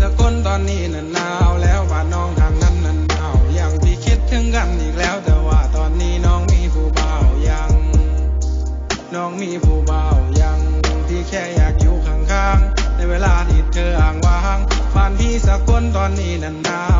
สกลตอนนี้นั้นหนาวแล้วบ้านน้องทางนั้นนั้นหนาวยังพี่คิดถึงกันอีกแล้ว แต่ว่าตอนนี้น้องมีผู้บ่าวยัง น้องมีผู้บ่าวยังที่แค่อยากอยู่ข้างๆในเวลาที่เธออ่างว่างบ้านพี่สกลตอนนี้นั้นหนาว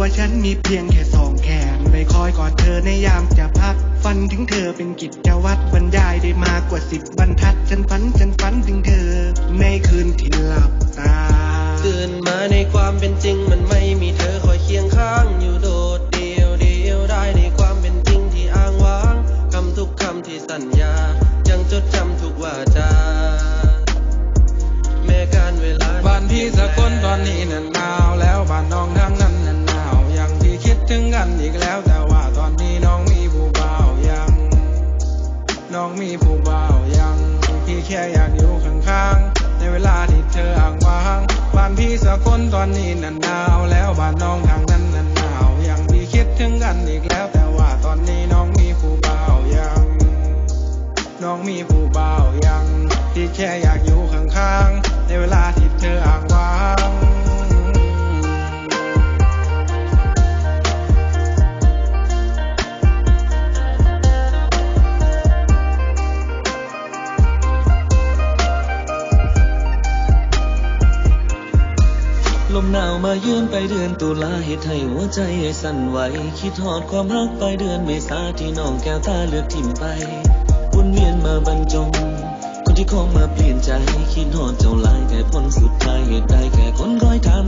ตัวฉันมีเพียงแค่สองแขนไปคอยกอดเธอในยามจะพัก ฝันถึงเธอเป็นกิจวัตรบรรยายได้มากกว่าสิบบรรทัด ฉันฝันฉันฝันถึงเธอ ในคืนที่หลับตาตื่นมาในความเป็นจริงมันไม่มีเธอคอยเคียงข้างอยู่โดดเดียวเดียวได้ในความเป็นจริงที่อ้างว้างคำทุกคำที่สัญญา ยังจดจำทุกวาจาแม้การเวลาบ้านพี่สกลตอนนี้น่ะหน อีกแล้วแต่ว่าตอนนี้น้องมีผู้บ่าวยัง น้องมีผู้บ่าวยัง พี่แค่อยากอยู่ข้างๆ ในเวลาที่เธออ่างว้างบ้านพี่สักคนตอนนี้น่นหนาวแล้วบ้านน้องทางนั้นน่นหนาวยังพี่คิดถึงกันอีก ลมหนาวมาเยือนไปเดือนตุลาเหตุให้หัวใจสั่นไหว คิดหอดความรักไปเดือนเมษาที่น้องแก้วตาเลือกทิ่มไปวนเวียนมาบรรจง คนที่คงมาเปลี่ยนใจ คิดหอดเจ้าลายแต่ผลสุดท้ายเหตุใดแค่คนร้อยถาม